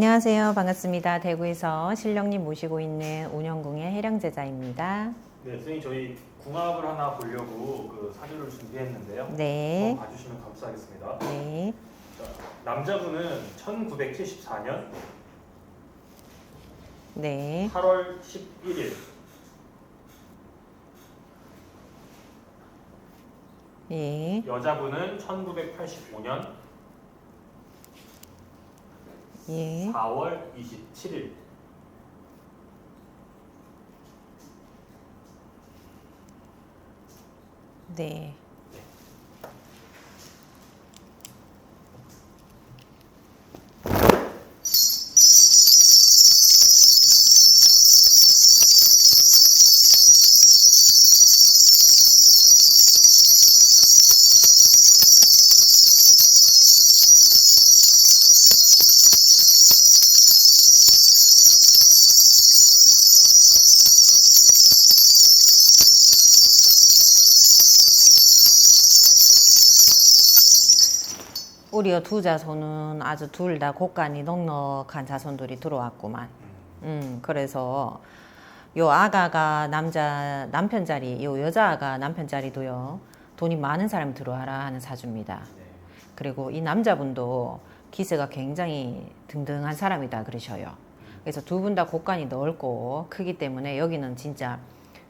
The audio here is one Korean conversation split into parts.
안녕하세요. 반갑습니다. 대구에서 신령님 모시고 있는 운영궁의 해령제자입니다. 네, 선생님 저희 궁합을 하나 보려고 그 사주를 준비했는데요. 네. 한번 봐주시면 감사하겠습니다. 네. 자, 남자분은 1974년 네. 8월 11일, 예. 여자분은 1985년 예. 4월 27일. 네. 우리 두 자손은 아주 둘 다 곡간이 넉넉한 자손들이 들어왔구만. 음, 그래서 요 아가가 남자 남편 자리, 요 여자 아가 남편 자리도요. 돈이 많은 사람 들어와라 하는 사주입니다. 네. 그리고 이 남자분도 기세가 굉장히 등등한 사람이다 그러셔요. 그래서 두 분 다 곡간이 넓고 크기 때문에 여기는 진짜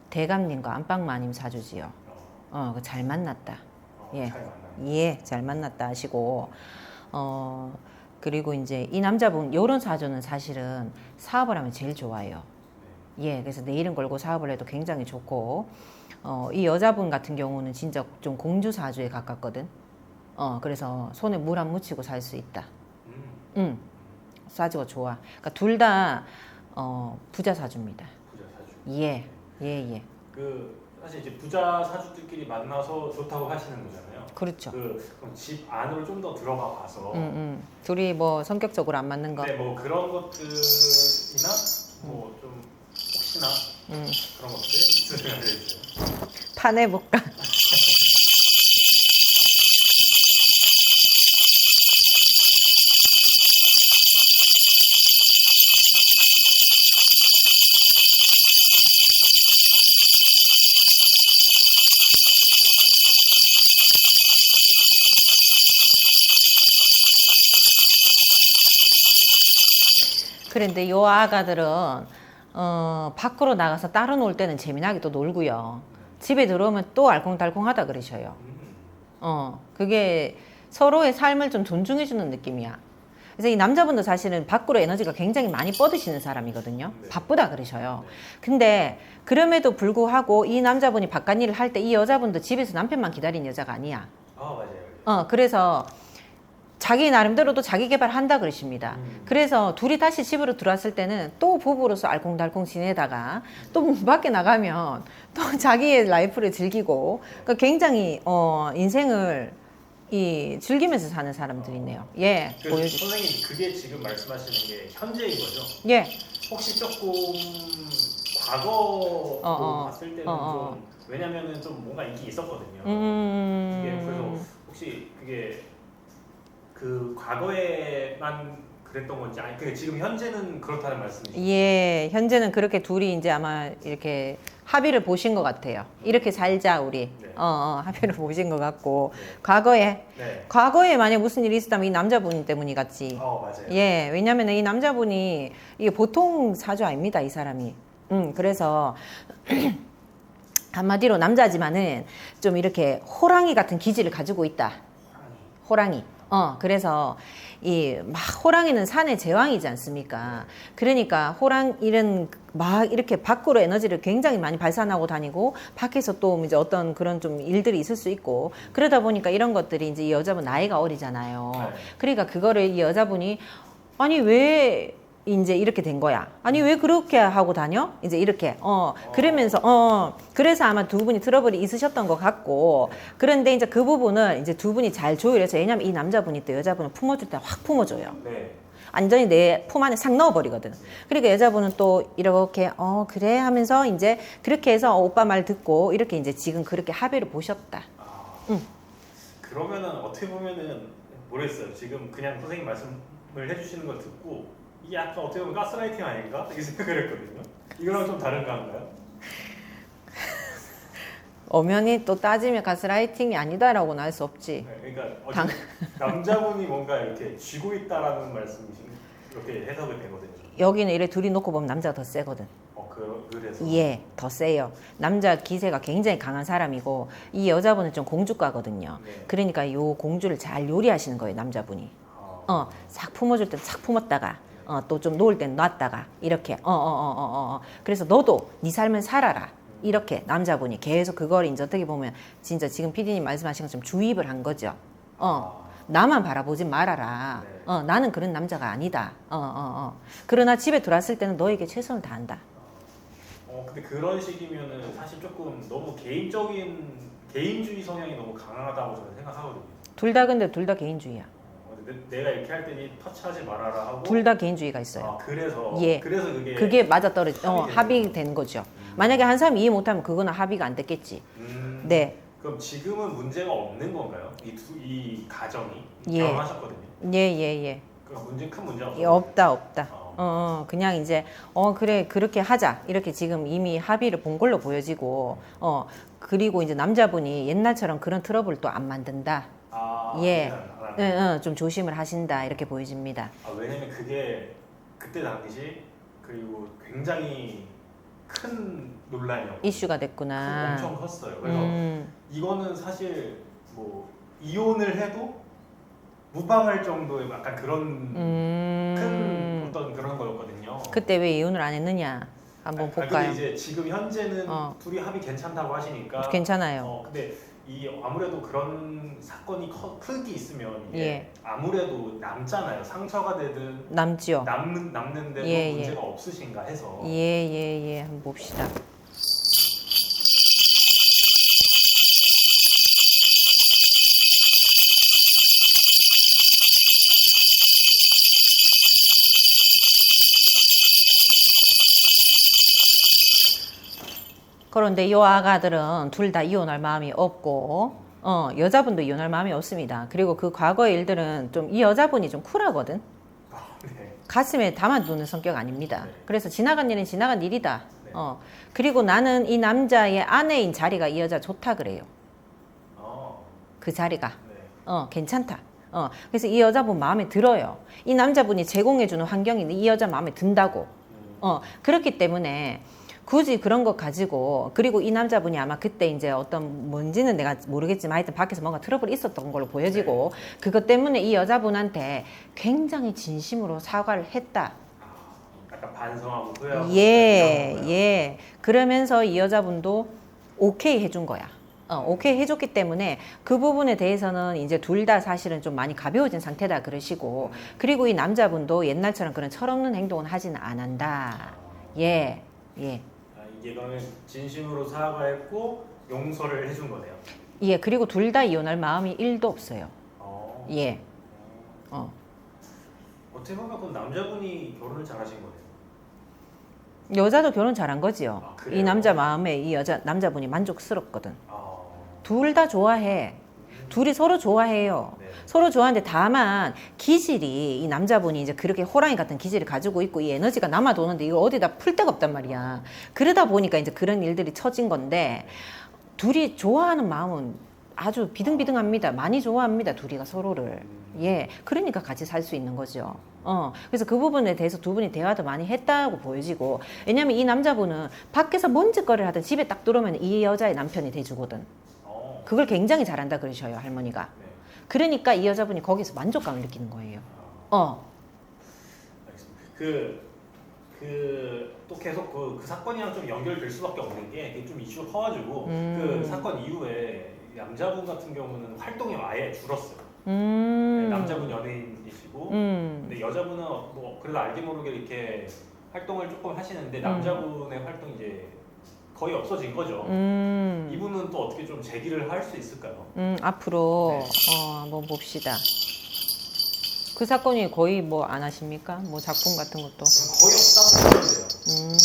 대감님과 안방마님 사주지요. 어, 어, 그잘 만났다. 어, 예. 잘 만나요. 예, 잘 만났다 하시고 어 그리고 이제 이 남자분 요런 사주는 사실은 사업을 하면 제일 좋아요. 예, 그래서 내 이름 걸고 사업을 해도 굉장히 좋고 어 이 여자분 같은 경우는 진짜 좀 공주 사주에 가깝거든. 어 그래서 손에 물 안 묻히고 살 수 있다. 음, 음, 사주가 좋아. 그러니까 둘 다 어, 부자 사주입니다. 부자 사주. 예, 예, 예. 그 사실 이제 부자 사주들끼리 만나서 좋다고 하시는 거잖아요. 그렇죠. 그 그럼 집 안으로 좀 더 들어가 봐서 음, 음. 둘이 뭐 성격적으로 안 맞는 거. 네, 뭐 그런 것들이나 뭐 좀 혹시나 음. 그런 것들 있으면 알려주세요. 파내볼까? 그런데 요 아가들은 어, 밖으로 나가서 따로 놀 때는 재미나게 또 놀고요. 집에 들어오면 또 알콩달콩하다 그러셔요. 음, 어, 그게 서로의 삶을 좀 존중해주는 느낌이야. 그래서 이 남자분도 사실은 밖으로 에너지가 굉장히 많이 뻗으시는 사람이거든요. 네. 바쁘다 그러셔요. 근데 그럼에도 불구하고 이 남자분이 바깥 일을 할 때 이 여자분도 집에서 남편만 기다린 여자가 아니야. 아 맞아요. 어, 그래서 자기 나름대로도 자기 개발한다 그러십니다. 음. 그래서 둘이 다시 집으로 들어왔을 때는 또 부부로서 알콩달콩 지내다가 또 문 밖에 나가면 또 자기의 라이프를 즐기고 그러니까 굉장히 어, 인생을 이 즐기면서 사는 사람들이네요. 예, 그 보여주. 선생님 그게 지금 말씀하시는 게 현재인 거죠? 예, 혹시 조금 과거로 어, 어. 봤을 때는 어, 어. 좀 왜냐면은 좀 뭔가 인기 있었거든요. 음, 이게 그래서 혹시 그게 그 과거에만 그랬던 건지 아니 그 지금 현재는 그렇다는 말씀이시죠? 예, 현재는 그렇게 둘이 이제 아마 이렇게 합의를 보신 것 같아요. 이렇게 살자 우리. 네. 어, 어, 합의를 보신 것 같고 네. 과거에 네. 과거에 만약 무슨 일이 있었다면 이 남자분 때문이겠지. 어 맞아요. 예, 왜냐면 이 남자분이 이게 보통 사주 아닙니다, 이 사람이. 음, 그래서 한마디로 남자지만은 좀 이렇게 호랑이 같은 기질을 가지고 있다. 호랑이. 어, 그래서 이 막 호랑이는 산의 제왕이지 않습니까? 그러니까 호랑 이런 막 이렇게 밖으로 에너지를 굉장히 많이 발산하고 다니고 밖에서 또 이제 어떤 그런 좀 일들이 있을 수 있고 그러다 보니까 이런 것들이 이제 이 여자분 나이가 어리잖아요. 네. 그러니까 그거를 이 여자분이 아니 왜 이제 이렇게 된 거야. 아니 왜 그렇게 하고 다녀? 이제 이렇게 어 그러면서 어 그래서 아마 두 분이 트러블이 있으셨던 것 같고 그런데 이제 그 부분을 이제 두 분이 잘 조율해서 왜냐면 이 남자분이 또 여자분을 품어줄 때 확 품어줘요. 네. 완전히 내 품 안에 싹 넣어버리거든. 그러니까 여자분은 또 이렇게 어 그래 하면서 이제 그렇게 해서 어, 오빠 말 듣고 이렇게 이제 지금 그렇게 합의를 보셨다. 아, 응. 그러면은 어떻게 보면은 모르겠어요. 지금 그냥 선생님 말씀을 해주시는 걸 듣고 이게 약간 어떻게 보면 가스라이팅 아닌가? 이렇게 생각을 했거든요. 이거랑 좀 다른가 한가요? 엄연히 또 따지면 가스라이팅이 아니다라고는 할 수 없지. 네, 그러니까 어쨌든 당- 남자분이 뭔가 이렇게 쥐고 있다라는 말씀이신 이렇게 해석이 되거든요. 여기는 이래 둘이 놓고 보면 남자가 더 세거든. 어 그, 그래서 예, 더 세요. 남자 기세가 굉장히 강한 사람이고 이 여자분은 좀 공주가거든요. 네. 그러니까 요 공주를 잘 요리하시는 거예요, 남자분이. 어, 어, 싹 품어줄 땐싹 품었다가, 어, 또 좀 놓을 땐 놨다가, 이렇게, 어, 어, 어, 어, 어, 어. 그래서 너도 네 삶을 살아라. 이렇게 남자분이 계속 그걸 이제 어떻게 보면 진짜 지금 피디님 말씀하신 것처럼 주입을 한 거죠. 어, 나만 바라보지 말아라. 네. 어, 나는 그런 남자가 아니다. 어, 어, 어. 그러나 집에 들어왔을 때는 너에게 최선을 다한다. 어 근데 그런 식이면은 사실 조금 너무 개인적인 개인주의 성향이 너무 강하다고 저는 생각하거든요. 둘 다 근데 둘 다 개인주의야. 내- 내가 이렇게 할 때니 터치하지 말아라 하고 둘 다 개인주의가 있어요. 아, 그래서 예. 그래서 그게 그게 맞아 떨어지, 어, 합의 되는 합의 된 거죠. 만약에 한 사람이 이해 못하면 그거는 합의가 안 됐겠지. 음, 네. 그럼 지금은 문제가 없는 건가요? 이, 두, 이 가정이 예. 결혼하셨거든요. 예, 예, 예. 그럼 문제 큰 문제 예, 없어요. 없다, 없다. 어. 어, 어, 그냥 이제, 어, 그래, 그렇게 하자. 이렇게 지금 이미 합의를 본 걸로 보여지고, 어, 그리고 이제 남자분이 옛날처럼 그런 트러블 또 안 만든다. 아, 예. 안 하는 응, 응, 좀 조심을 하신다. 이렇게 보여집니다. 아, 왜냐면 그게 그때 당시 그리고 굉장히 큰 논란이었고 이슈가 됐구나. 엄청 컸어요. 그래서 음, 이거는 사실 뭐 이혼을 해도 무방할 정도의 약간 그런 큰 음. 어떤 그런 거였거든요. 그때 왜 이혼을 안 했느냐? 한번 아, 근데 볼까요? 이제 지금 현재는 어. 둘이 합이 괜찮다고 하시니까 괜찮아요. 어, 근데 이 아무래도 그런 사건이 커, 크게 있으면 이게 예. 아무래도 남잖아요. 상처가 되든 남지요. 남는 남는데도 예, 예. 문제가 없으신가 해서 예, 예, 예. 한번 봅시다. 그런데 이 아가들은 둘 다 이혼할 마음이 없고, 어, 여자분도 이혼할 마음이 없습니다. 그리고 그 과거의 일들은 좀 이 여자분이 좀 쿨하거든. 네. 가슴에 담아두는 성격 아닙니다. 네. 그래서 지나간 일은 지나간 일이다. 네. 어. 그리고 나는 이 남자의 아내인 자리가 이 여자 좋다 그래요. 어, 그 자리가. 네. 어, 괜찮다. 어, 그래서 이 여자분 마음에 들어요. 이 남자분이 제공해주는 환경이 이 여자 마음에 든다고. 음, 어, 그렇기 때문에 굳이 그런 것 가지고 그리고 이 남자분이 아마 그때 이제 어떤 뭔지는 내가 모르겠지만 하여튼 밖에서 뭔가 트러블이 있었던 걸로 보여지고 그것 때문에 이 여자분한테 굉장히 진심으로 사과를 했다. 약간 반성하고 후회하고 예, 그런 거예요. 예. 그러면서 이 여자분도 오케이 해준 거야. 어, 오케이 해줬기 때문에 그 부분에 대해서는 이제 둘 다 사실은 좀 많이 가벼워진 상태다 그러시고 그리고 이 남자분도 옛날처럼 그런 철없는 행동은 하지는 안 한다. 예, 예. 그러면 진심으로 사과했고 용서를 해준 거네요. 예, 그리고 둘 다 이혼할 마음이 일도 없어요. 어. 예, 어. 어떻게 보면 그럼 남자분이 결혼을 잘하신 거네요. 여자도 결혼 잘한 거지요. 아, 그래요? 이 남자 마음에 이 여자, 남자분이 만족스럽거든. 아, 둘 다 좋아해. 둘이 서로 좋아해요. 네. 서로 좋아하는데 다만 기질이 이 남자분이 이제 그렇게 호랑이 같은 기질을 가지고 있고 이 에너지가 남아 도는데 이걸 어디다 풀 데가 없단 말이야. 그러다 보니까 이제 그런 일들이 처진 건데 둘이 좋아하는 마음은 아주 비등비등합니다. 많이 좋아합니다. 둘이가 서로를. 예. 그러니까 같이 살 수 있는 거죠. 어. 그래서 그 부분에 대해서 두 분이 대화도 많이 했다고 보여지고 왜냐면 이 남자분은 밖에서 먼지 거리를 하든 집에 딱 들어오면 이 여자의 남편이 돼주거든. 어. 그걸 굉장히 잘한다 그러셔요, 할머니가. 네. 그러니까 이 여자분이 거기서 만족감을 느끼는 거예요. 아, 어. 그, 그, 또 계속 그, 그 사건이랑 좀 연결될 수밖에 없는 게, 이게 좀 이슈가 커가지고, 음. 그 사건 이후에 남자분 같은 경우는 활동이 아예 줄었어요. 음, 네, 남자분 연예인이시고, 음, 근데 여자분은 뭐, 그래도 알게 모르게 이렇게 활동을 조금 하시는데, 음. 남자분의 활동이 이제 거의 없어진 거죠. 음, 이분은 또 어떻게 좀 재기를 할 수 있을까요? 음, 앞으로 네. 어, 한번 봅시다. 그 사건이 거의 뭐 안 하십니까? 뭐 작품 같은 것도. 거의 없다고 보면 돼요. 음,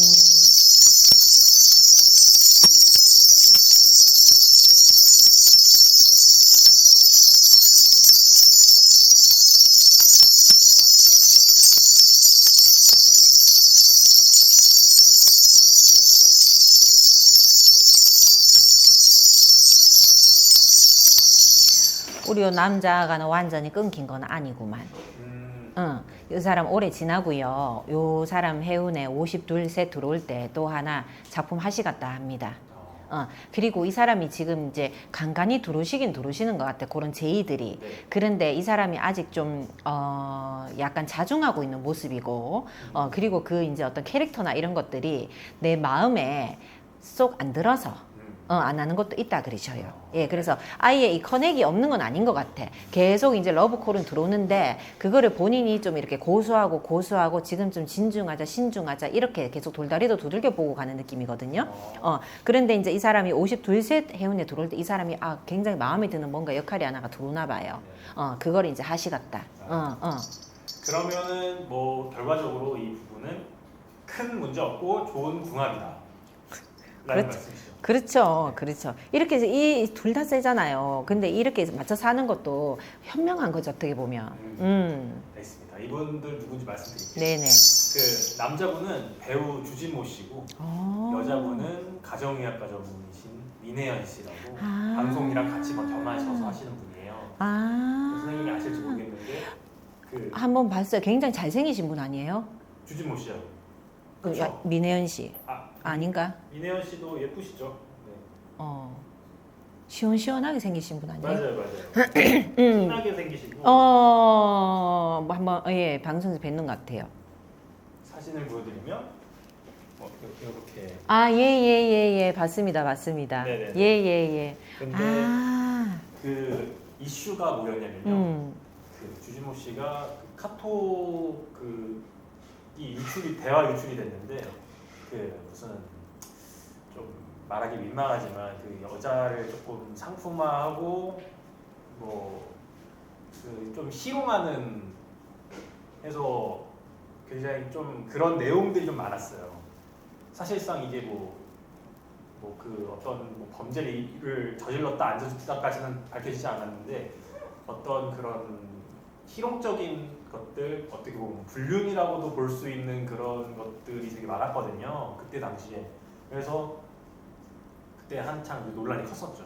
우리 요 남자가 완전히 끊긴 건 아니구만. 음, 응, 이 사람 오래 지나고요. 요 사람 해운에 52세 들어올 때 또 하나 작품 하시겠다 합니다. 어, 어, 그리고 이 사람이 지금 이제 간간히 들어오시긴 들어오시는 것 같아. 그런 제의들이. 네. 그런데 이 사람이 아직 좀, 어, 약간 자중하고 있는 모습이고, 어, 그리고 그 이제 어떤 캐릭터나 이런 것들이 내 마음에 쏙 안 들어서, 음, 어, 안 하는 것도 있다 그러셔요. 예, 그래서 아예 이 커넥이 없는 건 아닌 것 같아. 계속 이제 러브콜은 들어오는데, 그거를 본인이 좀 이렇게 고수하고 고수하고 지금 좀 진중하자, 신중하자, 이렇게 계속 돌다리도 두들겨 보고 가는 느낌이거든요. 어, 어, 그런데 이제 이 사람이 52세 해운에 들어올 때 이 사람이 아, 굉장히 마음에 드는 뭔가 역할이 하나가 들어오나 봐요. 네. 어, 그걸 이제 하시겠다. 어, 어. 그러면은 뭐 결과적으로 이 부분은 큰 문제 없고 좋은 궁합이다. 라는 그렇죠. 말씀이시죠. 그렇죠. 그렇죠. 이렇게 해서 이 둘 다 세잖아요. 근데 이렇게 해서 맞춰 사는 것도 현명한 거죠, 어떻게 보면. 음. 알겠습니다. 이분들 누군지 말씀드릴게요. 네네. 그 남자분은 배우 주진모 씨고 어. 여자분은 가정의학과 전문이신 민혜연 씨라고 아. 방송이랑 같이 막 겸하셔서 하시는 분이에요. 아. 선생님이 아실지 모르겠는데 그 한번 봤어요. 굉장히 잘생기신 분 아니에요? 주진모 씨요. 그? 야, 민혜연 씨. 아 아닌가? 민혜연 씨도 예쁘시죠? 네. 어. 시원시원하게 생기신 분 아니에요? 맞아요, 맞아요. 음. 신나게 생기시고 어, 뭐 한번 예 방송에서 뵀는 것 같아요. 사진을 보여드리면 어, 이렇게, 이렇게. 아, 예, 예, 예, 예, 봤습니다, 봤습니다. 네네네. 예, 예, 예. 근데 아, 그 이슈가 뭐였냐면요. 음, 그 주진모 씨가 그 카톡 그 이 유출이 대화 유출이 됐는데 그 무슨 좀 말하기 민망하지만 그 여자를 조금 상품화하고 뭐 그 좀 희롱하는 해서 굉장히 좀 그런 내용들이 좀 많았어요. 사실상 이게 뭐 뭐 그 어떤 뭐 범죄를 저질렀다 안 저질렀다까지는 밝혀지지 않았는데 어떤 그런 희롱적인 것들 어떻게 보면 불륜이라고도 볼 수 있는 그런 것들이 되게 많았거든요 그때 당시에 그래서 그때 한창 그 논란이 컸었죠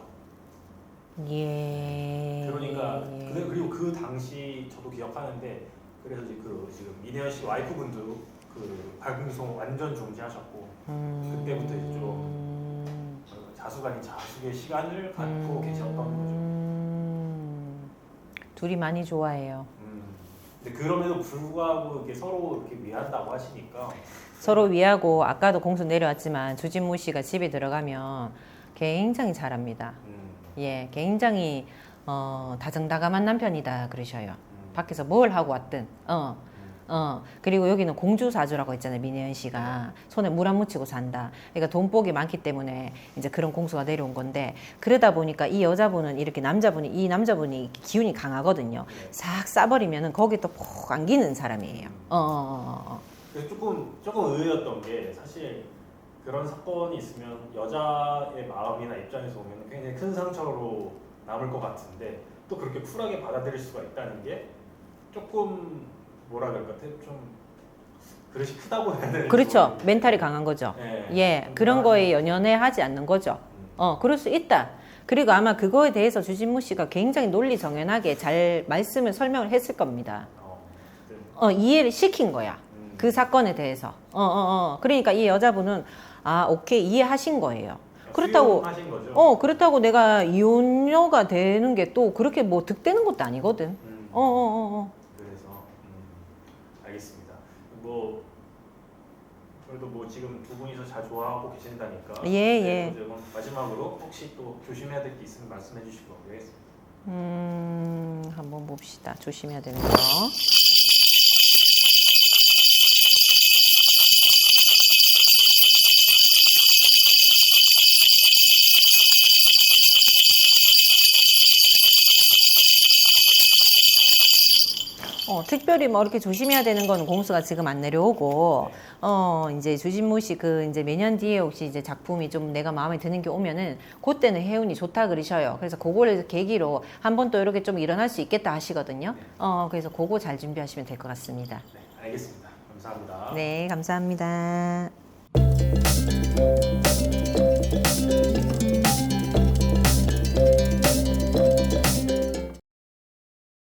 예. 그러니까 예. 그- 그리고 그 당시 저도 기억하는데 그래서 이제 그 지금 민혜연 씨 와이프분도 그 발금송 완전 중지하셨고 음, 그때부터 이제 좀 어, 자수관이 자숙의 시간을 갖고 음, 계셨던 거죠. 둘이 많이 좋아해요. 음. 근데 그럼에도 불구하고 이렇게 서로 이렇게 위한다고 하시니까 서로 위하고 아까도 공수 내려왔지만 주진모 씨가 집에 들어가면 굉장히 잘합니다. 음, 예, 굉장히 어, 다정다감한 남편이다 그러셔요. 음, 밖에서 뭘 하고 왔든, 어, 음. 어, 그리고 여기는 공주사주라고 있잖아요. 민혜연 씨가. 손에 물 안 묻히고 산다. 그러니까 돈복이 많기 때문에 이제 그런 공수가 내려온 건데, 그러다 보니까 이 여자분은 이렇게 남자분이, 이 남자분이 기운이 강하거든요. 네. 싹 싸버리면은 거기 또푹 안기는 사람이에요. 어, 어, 어, 어. 그래서 조금 조금 의외였던 게 사실 그런 사건이 있으면 여자의 마음이나 입장에서 보면 굉장히 큰 상처로 남을 것 같은데 또 그렇게 쿨하게 받아들일 수가 있다는 게 조금 뭐라 그럴까 좀 그릇이 크다고 해야 되는지 그렇죠. 멘탈이 강한 거죠. 네. 예, 그런 거에 연연해 하지 않는 거죠. 음. 어, 그럴 수 있다. 그리고 아마 그거에 대해서 주진모 씨가 굉장히 논리 정연하게 잘 말씀을 설명을 했을 겁니다. 어, 네. 어, 이해를 시킨 거야. 음. 그 사건에 대해서. 어, 어, 어. 그러니까 이 여자분은 아, 오케이 이해하신 거예요. 그렇다고 하신 거죠. 어, 그렇다고 내가 이혼녀가 되는 게 또 그렇게 뭐 득되는 것도 아니거든. 음. 어, 어, 어, 음, 알겠습니다. 뭐 그래도 뭐 지금 두 분이서 잘 좋아하고 계신다니까. 예, 예. 네, 그럼 마지막으로 혹시 또 조심해야 될 게 있으면 말씀해 주시고 알겠습니다. 어. 음, 한번 봅시다. 조심해야 되는 거. 특별히 뭐 이렇게 조심해야 되는 거는 공수가 지금 안 내려오고, 어, 이제 주진모 씨 그 이제 매년 뒤에 혹시 이제 작품이 좀 내가 마음에 드는 게 오면은 그때는 해운이 좋다 그러셔요. 그래서 그거를 계기로 한 번 또 이렇게 좀 일어날 수 있겠다 하시거든요. 어, 그래서 그거 잘 준비하시면 될 것 같습니다. 네, 알겠습니다. 감사합니다. 네, 감사합니다.